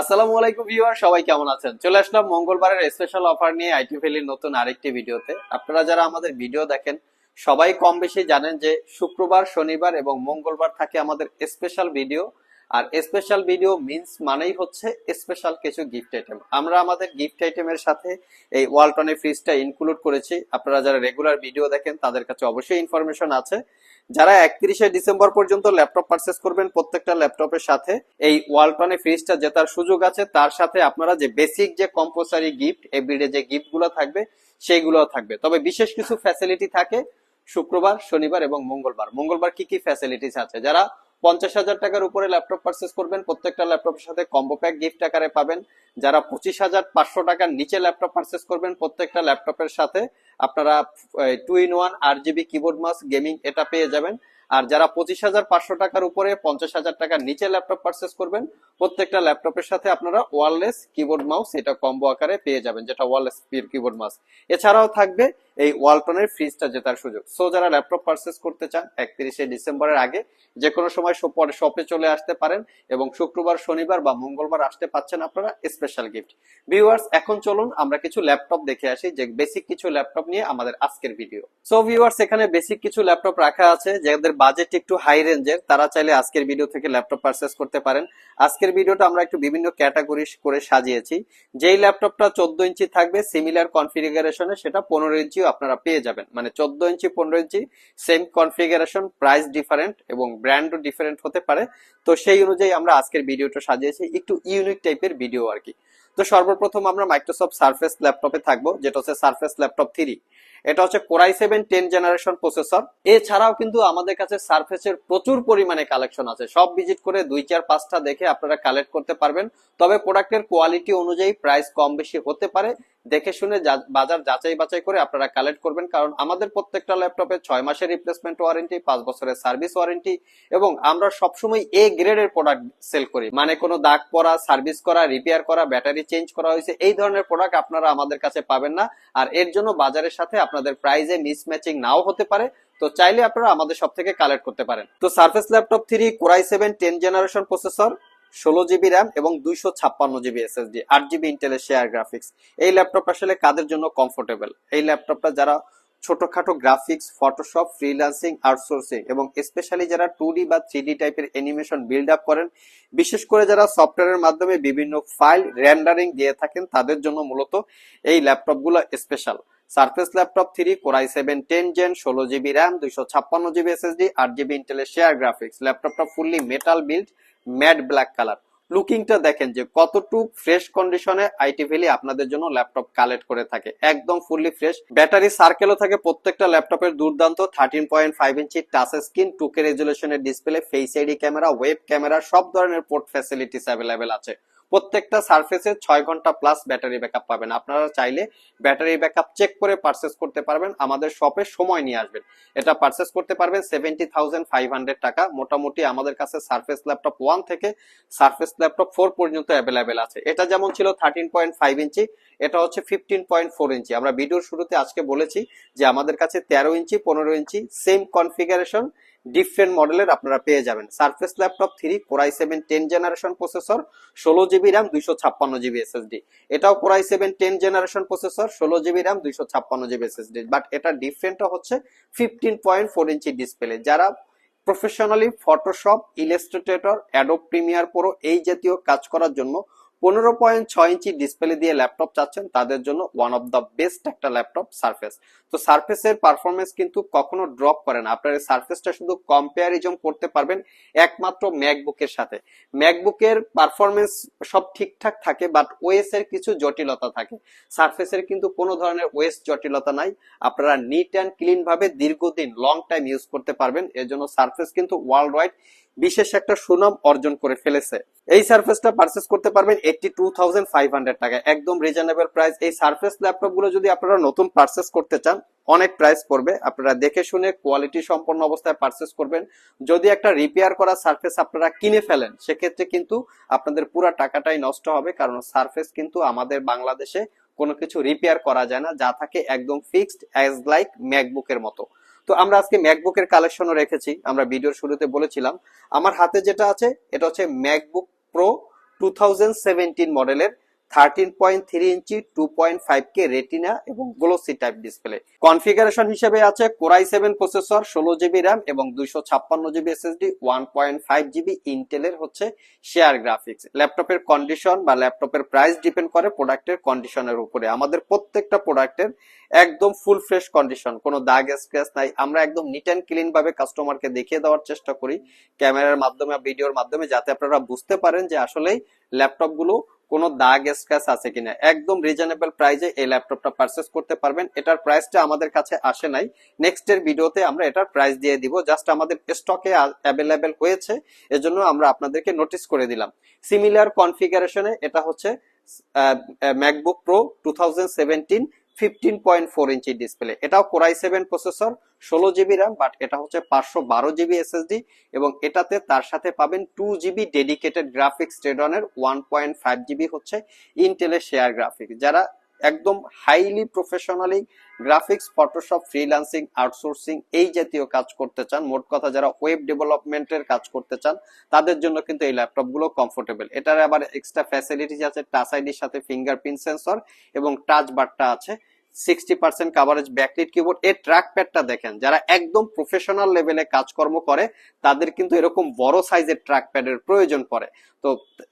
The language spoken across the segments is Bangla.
আসসালামু আলাইকুম ভিউয়ার, সবাই কেমন আছেন? চলে আসলাম মঙ্গলবারের স্পেশাল অফার নিয়ে আইটি ভ্যালির নতুন আরেকটি ভিডিওতে। আপনারা যারা আমাদের ভিডিও দেখেন, সবাই কম বেশি জানেন যে শুক্রবার, শনিবার এবং মঙ্গলবার থাকে আমাদের স্পেশাল ভিডিও আর স্পেশাল ভিডিও মিন্স মানেই হচ্ছে স্পেশাল কিছু গিফট আইটেম আমরা আমাদের গিফট আইটেমের সাথে এই ওয়ালটনের ফ্রিজটা ইনক্লুড করেছি। আপনারা যারা রেগুলার ভিডিও দেখেন, তাদের কাছে অবশ্যই ইনফরমেশন আছে। যারা একত্রিশে ডিসেম্বর পর্যন্ত ল্যাপটপ পারচেস করবেন প্রত্যেকটা ল্যাপটপের সাথে, এই ওয়ালটনে ফ্রিজটা জেতার সুযোগ আছে। তার সাথে আপনারা যে বেসিক যে কম্পোসারি গিফট এভরিডে যে গিফটগুলো থাকবে সেইগুলো থাকবে। তবে বিশেষ কিছু ফ্যাসিলিটি থাকে শুক্রবার, শনিবার এবং মঙ্গলবার। মঙ্গলবার কি কি ফ্যাসিলিটিস আছে? যারা পঞ্চাশ হাজার টাকার উপরে ল্যাপটপ পারচেস করবেন, প্রত্যেকটা ল্যাপটপের সাথে কম্বো প্যাক গিফট আকারে পাবেন। যারা পঁচিশ হাজার পাঁচশো টাকার নিচে ল্যাপটপ পারচেস করবেন, প্রত্যেকটা ল্যাপটপের সাথে আপনারা two in one R GB keyboard mouse gaming এটা পেয়ে যাবেন। আর যারা পঁচিশ হাজার পাঁচশো টাকার উপরে পঞ্চাশ হাজার টাকার নিচে ল্যাপটপ পারচেস করবেন, প্রত্যেকটা ল্যাপটপের সাথে আপনারা ওয়ারলেস কিবোর্ড মাউস এটা কম্বো আকারে পেয়ে যাবেন, যেটা ওয়ারলেস কিবোর্ড মাউস এছাড়াও থাকবে এই ওয়ালটনের ফ্রিজটা জেতার সুযোগ। সো যারা ল্যাপটপ পারচেস করতে চান, একত্রিশে ডিসেম্বরের আগে যে কোনো সময় পরে শপে চলে আসতে পারেন এবং শুক্রবার, শনিবার বা মঙ্গলবার আসতে পাচ্ছেন আপনারা স্পেশাল গিফট ভিউয়ার্স এখন চলুন আমরা কিছু ল্যাপটপ দেখে আসি, যে বেসিক কিছু ল্যাপটপ নিয়ে আমাদের আজকের ভিডিও সো ভিউয়ার্স এখানে বেসিক কিছু ল্যাপটপ রাখা আছে, যাদের বাজেট একটু হাই রেঞ্জের তারা চাইলে আজকের ভিডিও থেকে ল্যাপটপ পারচেস করতে পারেন। আজকের ভিডিওটা আমরা একটু বিভিন্ন ক্যাটাগরি করে সাজিয়েছি। যেই ল্যাপটপটা চোদ্দ ইঞ্চি থাকবে সিমিলার কনফিগারেশনে সেটা পনেরো ইঞ্চিও আপনারা পেয়ে যাবেন। মানে চোদ্দ ইঞ্চি, পনেরো ইঞ্চি সেম কনফিগারেশন প্রাইস ডিফারেন্ট এবং ব্র্যান্ডও ডিফারেন্ট হতে পারে। তো সেই অনুযায়ী আমরা আজকের ভিডিওটা সাজিয়েছি, একটু ইউনিক টাইপের ভিডিও আর কি। তো সর্বপ্রথম আমরা মাইক্রোসফট সার্ফেস ল্যাপটপে থাকব, যেটা হচ্ছে সার্ফেস ল্যাপটপ থ্রি এটা হচ্ছে core i seven ten generation processor. এছাড়াও কিন্তু আমাদের কাছে সার্ফেসের প্রচুর পরিমাণে কালেকশন আছে। সব ভিজিট করে দুই, চার, পাঁচটা দেখে আপনারা কালেক্ট করতে পারবেন। তবে প্রোডাক্টের কোয়ালিটি অনুযায়ী প্রাইস কম বেশি হতে পারে। দেখে শুনে বাজার যাচাই বাছাই করে আপনারা কালেক্ট করবেন। কারণ আমাদের প্রত্যেকটা ল্যাপটপে ছয় মাসের রিপ্লেসমেন্ট ওয়ারেন্টি পাঁচ বছরের সার্ভিস ওয়ারেন্টি এবং আমরা সবসময় এ গ্রেডের প্রোডাক্ট সেল করি। মানে কোনো দাগ পরা সার্ভিস করা রিপেয়ার করা ব্যাটারি চেঞ্জ করা হয়েছে, এই ধরনের প্রোডাক্ট আপনারা আমাদের কাছে পাবেন না। আর এর জন্য বাজারের সাথে আপনাদের প্রাইজে মিসম্যাচিং নাও হতে পারে। তো চাইলে আপনারা আমাদের সব থেকে কালেক্ট করতে পারেন। তো surface laptop three core i seven ten generation processor ষোলো জিবি র্যাম এবং দুইশো ছাপ্পান্ন জিবি এসএসডি আট জিবি ইন্টেলের শেয়ার গ্রাফিক্স এই ল্যাপটপটা আসলে কাদের জন্য কমফোর্টেবল এই ল্যাপটপটা যারা ছোটখাটো গ্রাফিক্স ফটোশপ ফ্রিল্যান্সিং আউটসোর্সিং এবং স্পেশালি যারা টু ডি বা থ্রি ডি টাইপের অ্যানিমেশন বিল্ড আপ করেন, বিশেষ করে যারা সফটওয়্যারের মাধ্যমে বিভিন্ন ফাইল রেন্ডারিং দিয়ে থাকেন, তাদের জন্য মূলত এই ল্যাপটপগুলো special surface laptop three core i seven ten gen ষোলো জিবি র্যাম দুইশো ছাপ্পান্ন জিবি এসএসডি আট জিবি ইন্টেলের শেয়ার গ্রাফিক্স ল্যাপটপটা fully metal build matte black colour লুকিংটা দেখেন যে কতটুক ফ্রেশ কন্ডিশনে আইটি ভ্যালি আপনাদের জন্য ল্যাপটপ কালেক্ট করে থাকে। একদম ফুললি ফ্রেশ ব্যাটারি সার্কেলও থাকে প্রত্যেকটা ল্যাপটপের দুর্দান্ত। থার্টিন পয়েন্ট ফাইভ ইঞ্চি touch screen two K রেজুলেশনের display face ID camera web camera সব ধরনের পোর্ট ফ্যাসিলিটিস অ্যাভেলেবেল আছে। প্রত্যেকটা সার্ফেসে ছয় ঘণ্টা প্লাস ব্যাটারি ব্যাকআপ পাবেন। আপনারা চাইলে ব্যাটারি ব্যাকআপ চেক করে পারচেস করতে পারবেন। আমাদের শপে সময় নিয়ে আসবেন। এটা পারচেস করতে পারবেন সেভেন্টি থাউজেন্ড ফাইভ হান্ড্রেড টাকা। মোটামুটি আমাদের কাছে সার্ফেস ল্যাপটপ ওয়ান থেকে সার্ফেস ল্যাপটপ ফোর পর্যন্ত অ্যাভেলেবেল আছে। এটা যেমন ছিল থার্টিন পয়েন্ট ফাইভ ইঞ্চি, এটা হচ্ছে ফিফটিন পয়েন্ট ফোর ইঞ্চি। আমরা ভিডিওর শুরুতে আজকে বলেছি যে আমাদের কাছে তেরো ইঞ্চি, পনেরো ইঞ্চি সেম কনফিগারেশন ডিফারেন্ট মডেলের আপনারা পেয়ে যাবেন। Surface laptop three core i seven ten generation processor ষোলো জিবি র্যাম দুইশো ছাপ্পান্ন জিবি এসএসডি এটাও core i seven ten generation processor ষোলো জিবি র্যাম দুইশো ছাপ্পান্ন জিবি এসএসডি বাট এটা ডিফারেন্টটা হচ্ছে ফিফটিন পয়েন্ট ফোর ইঞ্চি ডিসপ্লে যারা professionally Photoshop Illustrator Adobe Premiere Pro এই জাতীয় কাজ করার জন্য পনেরো পয়েন্ট ছয় ইঞ্চি ডিসপ্লে দিয়ে ল্যাপটপ চাচ্ছেন, তাদের জন্য ওয়ান অফ দ্য বেস্ট একটা ল্যাপটপ সার্ফেস তো সার্ফেসের পারফরমেন্স কিন্তু কখনো ড্রপ করে না। আপনার সার্ফেসটা শুধু কম্পেয়ারিজম করতে পারবেন একমাত্র ম্যাকবুকের সাথে। ম্যাকবুকের পারফরমেন্স সব ঠিকঠাক থাকে বাট ওএস এর কিছু জটিলতা থাকে। সার্ফেসের কিন্তু কোনো ধরনের ওএস জটিলতা নাই। আপনারা নিট অ্যান্ড ক্লিন ভাবে দীর্ঘদিন লং টাইম ইউজ করতে পারবেন। এর জন্য সার্ফেস কিন্তু ওয়ার্ল্ড ওয়াইড বিশেষ একটা সুনাম অর্জন করে ফেলেছে। এই সার্ফেসটা পারচেস করতে পারবেন eighty two thousand five hundred টাকা। একদম রিজনেবল প্রাইস এই সার্ফেস ল্যাপটপগুলো যদি আপনারা নতুন পারচেস করতে চান, অনেক প্রাইস পড়বে। আপনারা দেখে শুনে কোয়ালিটি সম্পন্ন অবস্থায় পারচেস করবেন। যদি একটা রিপেয়ার করা সার্ফেস আপনারা কিনে ফেলেন, সেক্ষেত্রে কিন্তু আপনাদের পুরো টাকাটাই নষ্ট হবে, কারণ সার্ফেস কিন্তু আমাদের বাংলাদেশে কোনো কিছু রিপেয়ার করা যায় না। যা থাকে একদম ফিক্সড অ্যাজ লাইক ম্যাকবুকের মতো। তো আমরা আজকে ম্যাকবুকের কালেকশনও রেখেছি, আমরা ভিডিওর শুরুতে বলেছিলাম। আমার হাতে যেটা আছে, এটা হচ্ছে ম্যাকবুক প্রো টু মডেলের থার্টিন পয়েন্ট থ্রি ইঞ্চি two point five K retina এবং গ্লোসি টাইপ ডিসপ্লে কনফিগারেশন হিসেবে আছে কোরাই সেভেন প্রসেসর ষোলো জিবি র্যাম এবং দুইশো ছাপ্পান্ন GB SSD one point five GB ইন্টেলের হচ্ছে শেয়ার গ্রাফিক্স ল্যাপটপের কন্ডিশন বা ল্যাপটপের প্রাইস ডিপেন্ড করে প্রোডাক্টের কন্ডিশনের উপরে। আমাদের প্রত্যেকটা প্রোডাক্টের একদম ফুল ফ্রেশ কন্ডিশন কোনো দাগ স্ক্র্যাচ নাই। আমরা একদম নিট অ্যান্ড ক্লিন ভাবে কাস্টমারকে দেখিয়ে দেওয়ার চেষ্টা করি। ক্যামেরার মাধ্যমে ভিডিওর মাধ্যমে, যাতে আপনারা বুঝতে পারেন যে আসলেই ল্যাপটপগুলো কোনো দাগ স্ক্র্যাচ আছে কিনা। একদম রিজনেবল প্রাইজে এই ল্যাপটপটা পারচেস করতে পারবেন। এটার প্রাইসটা আমাদের কাছে আসে নাই। নেক্সট এর ভিডিওতে আমরা এটার প্রাইস দিয়ে দিব। জাস্ট আমাদের স্টকে অ্যাভেলেবেল হয়েছে। এজন্য আমরা আপনাদেরকে নোটিস করে দিলাম। সিমিলার কনফিগারেশনে এটা হচ্ছে MacBook Pro two thousand seventeen fifteen point four ইঞ্চি ডিসপ্লে এটাও কোরাই সেভেন প্রসেসর ষোলো জিবি র্যাম বাট এটা হচ্ছে পাঁচশো বারো জিবি এসএসডি এবং এটাতে তার সাথে পাবেন টু জিবি ডেডিকেটেড গ্রাফিক্স ট্রেডনের ওয়ান পয়েন্ট ফাইভ জিবি হচ্ছে ইন্টেলের শেয়ার গ্রাফিক্স যারা একদম highly professionally graphics Photoshop freelancing outsourcing এই জাতীয় কাজ করতে চান। মোট কথা যারা ওয়েব ডেভেলপমেন্টের কাজ করতে চান, তাদের জন্য কিন্তু এই ল্যাপটপগুলো কমফোর্টেবল এটার আবার এক্সট্রা ফ্যাসিলিটিস আছে টাচ আইডির সাথে ফিঙ্গারপ্রিন্ট সেন্সর এবং টাচ বারটা আছে। Sixty percent coverage backlit keyboard এর ট্র্যাক প্যাডটা দেখেন, যারা একদম প্রফেশনাল লেভেলে কাজকর্ম করে, তাদের কিন্তু এরকম বড় সাইজের ট্র্যাক প্যাডের প্রয়োজন পড়ে। তো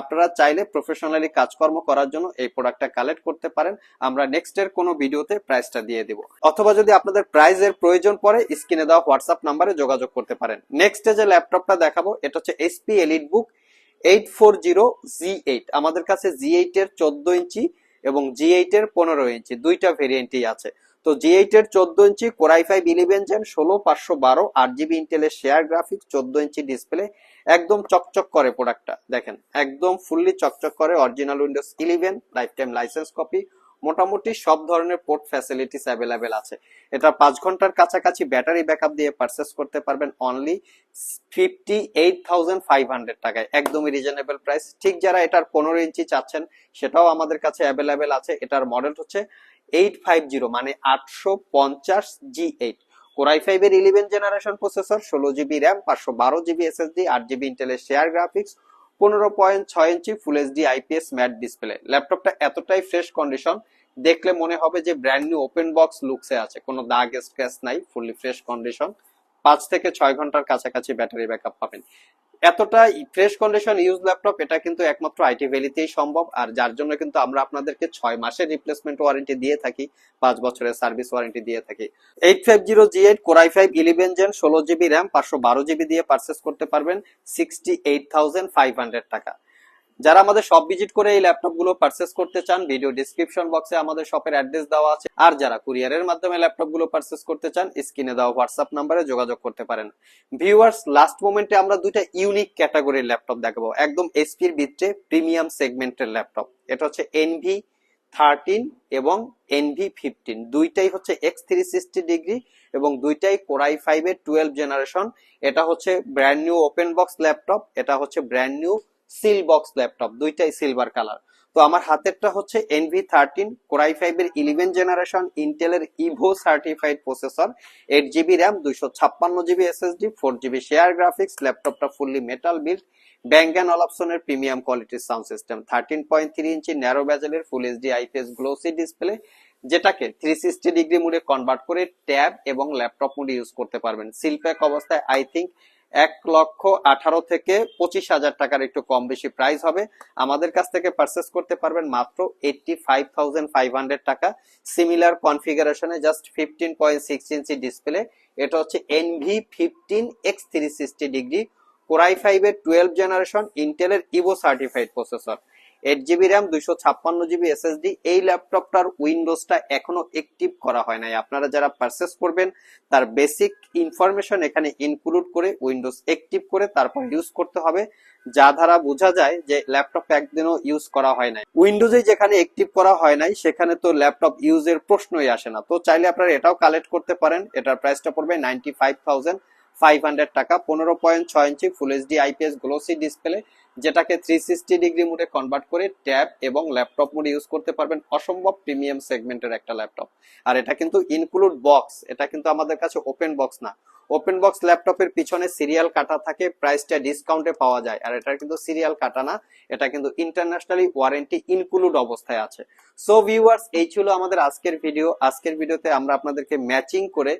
আপনারা চাইলে প্রফেশনালি কাজকর্ম করার জন্য এই প্রোডাক্টটা কালেক্ট করতে পারেন। আমরা নেক্সট এর কোনো ভিডিওতে প্রাইসটা দিয়ে দিব। অথবা যদি আপনাদের প্রাইজের প্রয়োজন পড়ে, স্ক্রিনে দেওয়া হোয়াটসঅ্যাপ নাম্বারে যোগাযোগ করতে পারেন। নেক্সট যে ল্যাপটপটা দেখাবো, এটা হচ্ছে HP elite book eight four zero G eight আমাদের কাছে জি এইট এর চোদ্দ ইঞ্চি এবং জি এইট এর পনেরো ইঞ্চি, দুইটা ভেরিয়েন্টই আছে। তো জি এইট এর চোদ্দ ইঞ্চি core i five eleven gen ষোলো, পাঁচশো বারো আট জিবি ইন্টেলের শেয়ার গ্রাফিক চোদ্দ ইঞ্চি ডিসপ্লে একদম চকচক করে প্রোডাক্টটা দেখেন, একদম ফুললি চকচক করে original Windows eleven life time license copy মোটামুটি সব ধরনের পোর্ট ফ্যাসিলিটিস অ্যাভেলেবেল আছে। এটা পাঁচ ঘণ্টার কাছাকাছি ব্যাটারি ব্যাকআপ দিয়ে পারচেস করতে পারবেন only fifty eight thousand five hundred টাকায়। একদমই রিজনেবল প্রাইস ঠিক যারা এটার পনেরো ইঞ্চি চাচ্ছেন, সেটাও আমাদের কাছে অ্যাভেলেবেল আছে। এটার মডেল হচ্ছে এইট ফাইভ জিরো মানে আটশো পঞ্চাশ G eight core i five এর ইলেভেন জেনারেশন প্রসেসর ষোলো জিবি র্যাম পাঁচশো বারো জিবি এসএসডি আট জিবি ইন্টেলের শেয়ার গ্রাফিক্স পনেরো পয়েন্ট ছয় inch full HD IPS matte display ল্যাপটপটা এতটাই ফ্রেশ কন্ডিশন দেখলে মনে হবে যে ব্র্যান্ড নিউ ওপেন বক্স লুকসে আছে। কোনো দাগ স্ক্র্যাচ নাই ফুললি ফ্রেশ কন্ডিশন পাঁচ থেকে ছয় ঘণ্টার কাছাকাছি ব্যাটারি ব্যাকআপ পাবেন। এতটা ফ্রেশ কন্ডিশন ইউজ ল্যাপটপ এটা কিন্তু একমাত্র আইটি ভ্যালিতেই সম্ভব। আর যার জন্য কিন্তু আমরা আপনাদেরকে ছয় মাসের রিপ্লেসমেন্ট ওয়ারেন্টি দিয়ে থাকি, পাঁচ বছরের সার্ভিস ওয়ারেন্টি দিয়ে থাকি। Eight five zero G eight core i five eleven gen ষোলো জিবি র্যাম পাঁচশো বারো জিবি দিয়ে পারচেস করতে পারবেন sixty eight thousand five hundred টাকা। যারা আমাদের শপ ভিজিট করে এই ল্যাপটপগুলো পারচেস করতে চান ভিডিও ডিসক্রিপশন বক্সে আমাদের শপের অ্যাড্রেস দেওয়া আছে। আর যারা কুরিয়ারের মাধ্যমে ল্যাপটপগুলো পারচেস করতে চান স্ক্রিনে দেওয়া হোয়াটসঅ্যাপ নাম্বারে যোগাযোগ করতে পারেন। ভিউয়ার্স লাস্ট মোমেন্টে আমরা দুইটা ইউনিক ক্যাটাগরির ল্যাপটপ দেখাবো। একদম এসপির ভিতরে প্রিমিয়াম সেগমেন্টের ল্যাপটপ এটা হচ্ছে এনভি থার্টিন এবং এনভি ফিফটিন দুইটাই হচ্ছে এক্স থ্রি সিক্সটি ডিগ্রি এবং দুইটাই কোরাই ফাইভ এর টুয়েলভ জেনারেশন এটা হচ্ছে brand new open box laptop এটা হচ্ছে brand new seal box laptop, দুইটাই সিলভার কালার তো আমার হাতেরটা হচ্ছে Envy thirteen core i five এর ইলেভেন জেনারেশন ইন্টেলের Evo certified processor eight GB RAM দুইশো ছাপ্পান্ন GB SSD four GB share graphics ল্যাপটপটা fully metal build Bang and অলাপসনের প্রিমিয়াম কোয়ালিটির sound system thirteen point three inch narrow ব্যাজেলের full HD IPS glossy display যেটাকে থ্রি সিক্সটি ডিগ্রি মুডে কনভার্ট করে ট্যাব এবং ল্যাপটপ মোডে ইউজ করতে পারবেন। সিলপ্যাক অবস্থায় আই থিঙ্ক এক লক্ষ আঠারো থেকে পঁচিশ হাজার টাকার একটু কম বেশি প্রাইস হবে। আমাদের কাছ থেকে পারচেস করতে পারবেন মাত্র eighty five thousand five hundred টাকা similar কনফিগারেশনে just fifteen point six inch display এটা হচ্ছে Envy fifteen x three sixty degree core i ফাইভের টুয়েলভ জেনারেশন ইন্টেলের Evo certified processor eight GB RAM দুইশো ছাপ্পান্ন জিবি এসএসডি এই ল্যাপটপটার উইন্ডোজটা এখনও অ্যাক্টিভ করা হয় নাই। আপনারা যারা পারচেস করবেন, তার বেসিক ইনফরমেশন এখানে ইনক্লুড করে উইন্ডোজ অ্যাক্টিভ করে তারপর ইউজ করতে হবে। যা দ্বারা বোঝা যায় যে ল্যাপটপ একদিনও ইউজ করা হয় নাই। উইন্ডোজে যেখানে অ্যাক্টিভ করা হয় নাই, সেখানে তো ল্যাপটপ ইউজের প্রশ্নই আসে না। তো চাইলে আপনারা এটাও কালেক্ট করতে পারেন। এটার প্রাইসটা পড়বে ninety five thousand five hundred টাকা। পনেরো পয়েন্ট ছয় inch full HD IPS glossy display যেটাকে থ্রি সিক্সটি ডিগ্রি মোডে কনভার্ট করে ট্যাব এবং ল্যাপটপ মোডে ইউজ করতে পারবেন অসম্ভব প্রিমিয়াম সেগমেন্টের একটা ল্যাপটপ আর এটা কিন্তু ইনক্লুড বক্স এটা কিন্তু আমাদের কাছে ওপেন বক্স না। ওপেন বক্স ল্যাপটপের পিছনে সিরিয়াল কাটা থাকে প্রাইসটা ডিসকাউন্টে পাওয়া যায়। আর এটা কিন্তু সিরিয়াল কাটা না, এটা কিন্তু ইন্টারন্যাশনালি ওয়ারেন্টি ইনক্লুড অবস্থায় আছে। সো ভিউয়ার্স এই ছিল আমাদের আজকের ভিডিও আজকের ভিডিওতে আমরা আপনাদেরকে ম্যাচিং করে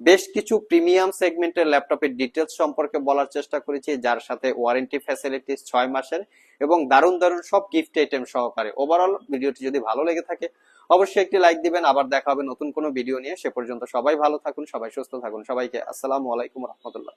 বেশ কিছু প্রিমিয়াম সেগমেন্টের ল্যাপটপের ডিটেলস সম্পর্কে বলার চেষ্টা করেছি, যার সাথে ওয়ারেন্টি ফ্যাসিলিটিস ছয় মাসের এবং দারুণ দারুণ সব গিফট আইটেম সহকারে। ওভারঅল ভিডিওটি যদি ভালো লেগে থাকে, অবশ্যই একটি লাইক দিবেন। আবার দেখা হবে নতুন কোনো ভিডিও নিয়ে। সে পর্যন্ত সবাই ভালো থাকুন, সবাই সুস্থ থাকুন। সবাইকে আসসালামু আলাইকুম রহমতুল্লাহ।